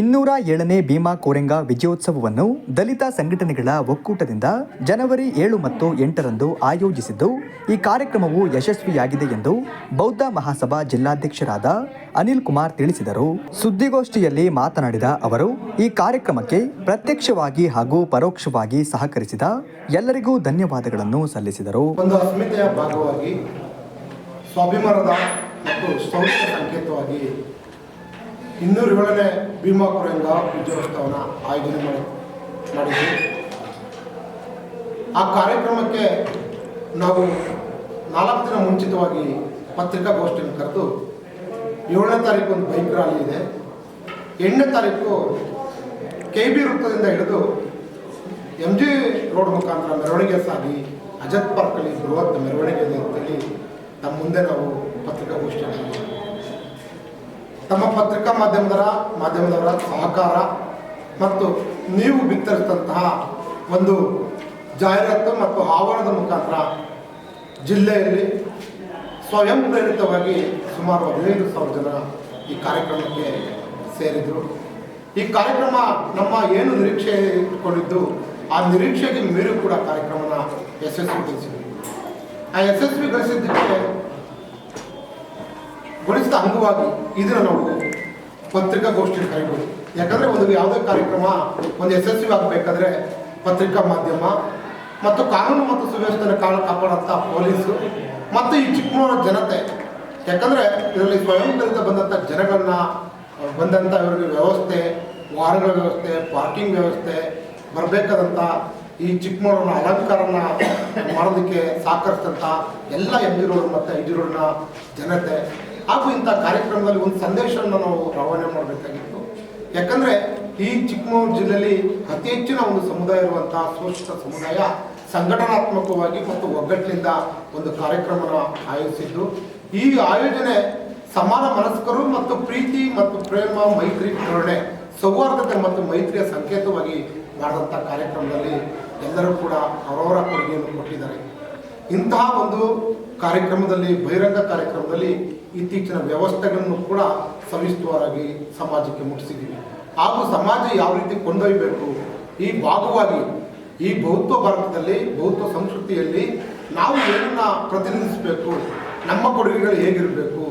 ಇನ್ನೂರ ಏಳನೇ ಭೀಮಾ ಕೋರೆಂಗ ವಿಜಯೋತ್ಸವವನ್ನು ದಲಿತ ಸಂಘಟನೆಗಳ ಒಕ್ಕೂಟದಿಂದ ಜನವರಿ ಏಳು ಮತ್ತು ಎಂಟರಂದು ಆಯೋಜಿಸಿದ್ದು, ಈ ಕಾರ್ಯಕ್ರಮವು ಯಶಸ್ವಿಯಾಗಿದೆ ಎಂದು ಬೌದ್ಧ ಮಹಾಸಭಾ ಜಿಲ್ಲಾಧ್ಯಕ್ಷರಾದ ಅನಿಲ್ ಕುಮಾರ್ ತಿಳಿಸಿದರು. ಸುದ್ದಿಗೋಷ್ಠಿಯಲ್ಲಿ ಮಾತನಾಡಿದ ಅವರು, ಈ ಕಾರ್ಯಕ್ರಮಕ್ಕೆ ಪ್ರತ್ಯಕ್ಷವಾಗಿ ಹಾಗೂ ಪರೋಕ್ಷವಾಗಿ ಸಹಕರಿಸಿದ ಎಲ್ಲರಿಗೂ ಧನ್ಯವಾದಗಳನ್ನು ಸಲ್ಲಿಸಿದರು. ಸ್ವಾಭಿಮಾನದ ಮತ್ತು ಸಂಕೇತವಾಗಿ ಇನ್ನೂರ ಏಳನೇ ಭೀಮಾ ಕುರಂಗ ವಿಜಯೋತ್ಸವನ ಆಯೋಜನೆ ಮಾಡಿ, ಮಾಡಿದ್ವಿ ಆ ಕಾರ್ಯಕ್ರಮಕ್ಕೆ ನಾವು ನಾಲ್ಕು ದಿನ ಮುಂಚಿತವಾಗಿ ಪತ್ರಿಕಾಗೋಷ್ಠಿಯನ್ನು ಕರೆದು ಏಳನೇ ತಾರೀಕು ಒಂದು ಬೈಕ್ ರ್ಯಾಲಿ ಇದೆ ಎಂಟನೇ ತಾರೀಕು ಕೆ ಬಿ ವೃತ್ತದಿಂದ ಹಿಡಿದು ಎಂ ಜಿ ರೋಡ್ ಮುಖಾಂತರ ಮೆರವಣಿಗೆ ಸಾಗಿ ಅಜತ್ ಪಾರ್ಕಲ್ಲಿ ಬೃಹತ್ ಮೆರವಣಿಗೆ ನಮ್ಮ ಮುಂದೆ ನಾವು ಪತ್ರಿಕಾಗೋಷ್ಠಿಯನ್ನು. ತಮ್ಮ ಪತ್ರಿಕಾ ಮಾಧ್ಯಮದವರ ಮಾಧ್ಯಮದವರ ಸಹಕಾರ ಮತ್ತು ನೀವು ಬಿತ್ತರಿಸಿದಂತಹ ಒಂದು ಜಾಹೀರಾತು ಮತ್ತು ಆವರಣದ ಮುಖಾಂತರ ಜಿಲ್ಲೆಯಲ್ಲಿ ಸ್ವಯಂ ಪ್ರೇರಿತವಾಗಿ ಸುಮಾರು ಹದಿನೈದು ಸಾವಿರ ಜನ ಈ ಕಾರ್ಯಕ್ರಮಕ್ಕೆ ಸೇರಿದರು. ಈ ಕಾರ್ಯಕ್ರಮ ನಮ್ಮ ಏನು ನಿರೀಕ್ಷೆ ಇಟ್ಕೊಂಡಿದ್ದು, ಆ ನಿರೀಕ್ಷೆಗೆ ಮೀರಿ ಕೂಡ ಕಾರ್ಯಕ್ರಮನ ಯಶಸ್ವಿಗೊಳಿಸಿದ್ವಿ ಆ ಯಶಸ್ವಿಗೊಳಿಸಿದ್ದಕ್ಕೆ ಗೊಳಿಸಿದ ಅಂಗವಾಗಿ ಇದನ್ನು ನಾವು ಪತ್ರಿಕಾಗೋಷ್ಠಿ ಕರಿಬೋದು ಯಾಕಂದರೆ ಒಂದು ಯಾವುದೇ ಕಾರ್ಯಕ್ರಮ ಒಂದು ಯಶಸ್ವಿ ಆಗಬೇಕಾದ್ರೆ ಪತ್ರಿಕಾ ಮಾಧ್ಯಮ ಮತ್ತು ಕಾನೂನು ಮತ್ತು ಸುವ್ಯವಸ್ಥೆನ ಕಾಲ ಕಾಪಾಡೋಂಥ ಪೊಲೀಸು ಮತ್ತು ಈ ಚಿಕ್ಕಮಗಳೂರು ಜನತೆ. ಯಾಕಂದರೆ ಇದರಲ್ಲಿ ಸ್ವಯಂ ಬಂದಂಥ ಜನಗಳನ್ನ ಬಂದಂಥ ಇವರಿಗೆ ವ್ಯವಸ್ಥೆ ವಾರ್ಗಳ ವ್ಯವಸ್ಥೆ, ಪಾರ್ಕಿಂಗ್ ವ್ಯವಸ್ಥೆ ಬರಬೇಕಾದಂಥ ಈ ಚಿಕ್ಕಮಗಳೂರಿನ ಅಲಂಕಾರನ ಮಾಡೋದಕ್ಕೆ ಸಹಕರಿಸಿದಂಥ ಎಲ್ಲ ಎಂ ಜಿ ರೋಡ್ ಮತ್ತು ಐ ಜನತೆ ಹಾಗೂ ಇಂಥ ಕಾರ್ಯಕ್ರಮದಲ್ಲಿ ಒಂದು ಸಂದೇಶವನ್ನು ನಾವು ರವಾನೆ ಮಾಡಬೇಕಾಗಿತ್ತು. ಯಾಕಂದರೆ ಈ ಚಿಕ್ಕಮಗಳೂರು ಜಿಲ್ಲೆಯಲ್ಲಿ ಅತಿ ಹೆಚ್ಚಿನ ಒಂದು ಸಮುದಾಯ ಇರುವಂತಹ ಶೋಷಿತ ಸಮುದಾಯ ಸಂಘಟನಾತ್ಮಕವಾಗಿ ಮತ್ತು ಒಗ್ಗಟ್ಟಿನಿಂದ ಒಂದು ಕಾರ್ಯಕ್ರಮವನ್ನು ಆಯೋಜಿಸಿದ್ದು. ಈ ಆಯೋಜನೆ ಸಮಾನ ಮನಸ್ಕರು ಮತ್ತು ಪ್ರೀತಿ ಮತ್ತು ಪ್ರೇಮ, ಮೈತ್ರಿ ಕರುಣೆ ಸೌಹಾರ್ದತೆ ಮತ್ತು ಮೈತ್ರಿಯ ಸಂಕೇತವಾಗಿ ಮಾಡಿದಂಥ ಕಾರ್ಯಕ್ರಮದಲ್ಲಿ ಎಲ್ಲರೂ ಕೂಡ ಅವರವರ ಕೊಡುಗೆಯನ್ನು ಕೊಟ್ಟಿದ್ದಾರೆ. ಇಂತಹ ಒಂದು ಕಾರ್ಯಕ್ರಮದಲ್ಲಿ, ಬಹಿರಂಗ ಕಾರ್ಯಕ್ರಮದಲ್ಲಿ ಇತ್ತೀಚಿನ ವ್ಯವಸ್ಥೆಗಳನ್ನು ಕೂಡ ಸವಿಸ್ತುವರಾಗಿ ಸಮಾಜಕ್ಕೆ ಮುಟ್ಟಿಸಿದ್ದೀವಿ. ಹಾಗೂ ಸಮಾಜ ಯಾವ ರೀತಿ ಕೊಂಡೊಯ್ಯಬೇಕು ಈ ಭಾಗವಾಗಿ, ಈ ಬೌದ್ಧ ಭಾರತದಲ್ಲಿ ಬೌದ್ಧ ಸಂಸ್ಕೃತಿಯಲ್ಲಿ ನಾವು ಏನನ್ನ ಪ್ರತಿನಿಧಿಸಬೇಕು, ನಮ್ಮ ಕೊಡುಗೆಗಳು ಹೇಗಿರಬೇಕು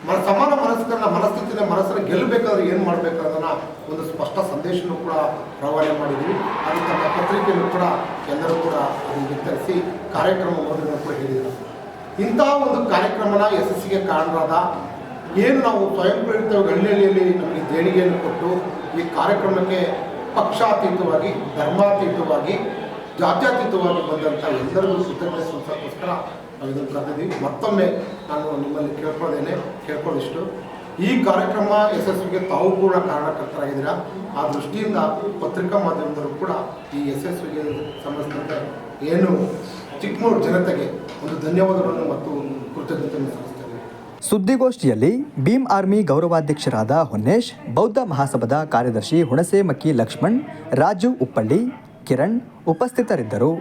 ಮ ಸಮಾನ ಮನಸ್ಕರನ್ನ ಮನಸ್ಥಿತಿನ ಮನಸ್ಸನ್ನು ಗೆಲ್ಲಬೇಕಾದ್ರೆ ಏನು ಮಾಡಬೇಕು ಅನ್ನೋದನ್ನ ಒಂದು ಸ್ಪಷ್ಟ ಸಂದೇಶನೂ ಕೂಡ ರವಾನೆ ಮಾಡಿದ್ವಿ ಅದು ತಮ್ಮ ಪತ್ರಿಕೆಯನ್ನು ಕೂಡ ಎಲ್ಲರೂ ಕೂಡ ಅದನ್ನು ವಿತರಿಸಿ ಕಾರ್ಯಕ್ರಮ ಮೊದಲು ಕೂಡ ಹೇಳಿದರು ಇಂತಹ ಒಂದು ಕಾರ್ಯಕ್ರಮನ ಯಶಸ್ಸಿಗೆ ಕಾರಣರಾದ ಏನು ನಾವು ಸ್ವಯಂ ಪ್ರೇರಿತ ಹಳ್ಳಿಯಲ್ಲಿ ನಮಗೆ ದೇಣಿಗೆಯನ್ನು ಕೊಟ್ಟು ಈ ಕಾರ್ಯಕ್ರಮಕ್ಕೆ ಪಕ್ಷಾತೀತವಾಗಿ, ಧರ್ಮಾತೀತವಾಗಿ, ಜಾತ್ಯಾತೀತವಾಗಿ ಬಂದಂಥ ಎಲ್ಲರಿಗೂ ಕೃತಜ್ಞತೆ ಸಲ್ಲಿಸೋಕ್ಕೋಸ್ಕರ ನಾವು ಇದನ್ನು ಕರೆದಿದ್ದೀವಿ. ಮತ್ತೊಮ್ಮೆ ನಾನು ನಿಮ್ಮಲ್ಲಿ ಕೇಳ್ಕೊಳ್ಳೋದೇನೆ ಕೇಳ್ಕೊಳ್ಳಿಷ್ಟು ಈ ಕಾರ್ಯಕ್ರಮ ಯಶಸ್ವಿಗೆ ತಾವು ಕೂಡ ಕಾರಣಕರ್ತರಾಗಿದ್ದೀರಾ? ಆ ದೃಷ್ಟಿಯಿಂದ ಪತ್ರಿಕಾ ಮಾಧ್ಯಮದವರು ಕೂಡ ಈ ಯಶಸ್ವಿಗೆ ಸಂಬಂಧಿಸಿದಂತೆ ಏನು ಚಿಕ್ಕಮಗಳೂರು ಜನತೆಗೆ ಒಂದು ಧನ್ಯವಾದಗಳನ್ನು ಮತ್ತು ಕೃತಜ್ಞತೆಯನ್ನು ಸುದ್ದಿಗೋಷ್ಠಿಯಲ್ಲಿ ಭೀಮ್ ಆರ್ಮಿ ಗೌರವಾಧ್ಯಕ್ಷರಾದ ಹೊನ್ನೇಶ್, ಬೌದ್ಧ ಮಹಾಸಭಾದ ಕಾರ್ಯದರ್ಶಿ ಹುಣಸೇಮಕ್ಕಿ ಲಕ್ಷ್ಮಣ್, ರಾಜು ಉಪ್ಪಳ್ಳಿ, ಕಿರಣ್ ಉಪಸ್ಥಿತರಿದ್ದರು.